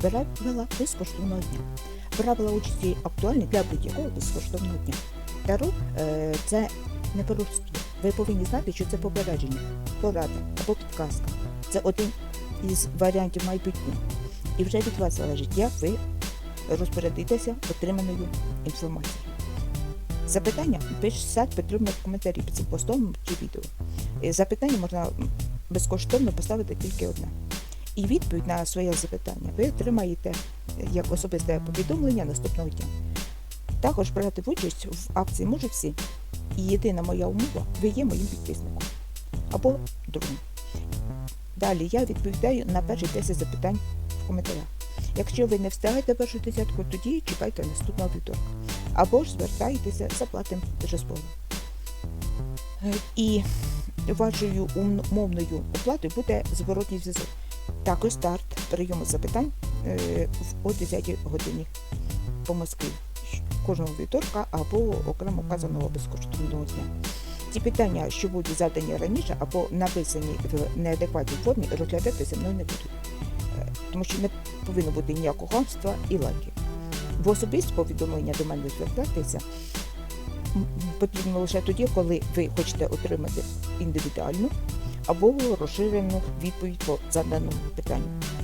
правила безкоштовного дня. Правила участі актуальні для будь-якого безкоштовного дня. Таро це не просто. Ви повинні знати, що це попередження, порада або підказка. Це один із варіантів майбутнього. І вже від вас залежить, як ви розпорядитеся отриманою інформацією. Запитання писати потрібно в коментарі під цим постом чи відео. Е, Запитання можна безкоштовно поставити тільки одне. І відповідь на своє запитання ви отримаєте е, як особисте повідомлення наступного дня. Також брати участь в акції можуть всі. І єдина моя умова ви є моїм підписником або другом. Далі я відповідаю на перші 10 запитань в коментарях. Якщо ви не встигаєте першу десятку, тоді чекайте наступного вівторка. Або ж звертайтеся за платним розпором. Е, І вашою умовною оплатою буде зворотній зв'язок. Також старт прийому запитань е, о 10 годині по Москві кожного вівторка або окремо вказаного безкоштовного дня. Ті питання, що будуть задані раніше або написані в неадекватній формі, розглядатися мною не будуть. Е, Тому що не повинно бути ніякого хамства і лайки. В особисті повідомлення до мене звертатися потрібно лише тоді, коли ви хочете отримати індивідуальну або розширену відповідь по заданому питанню.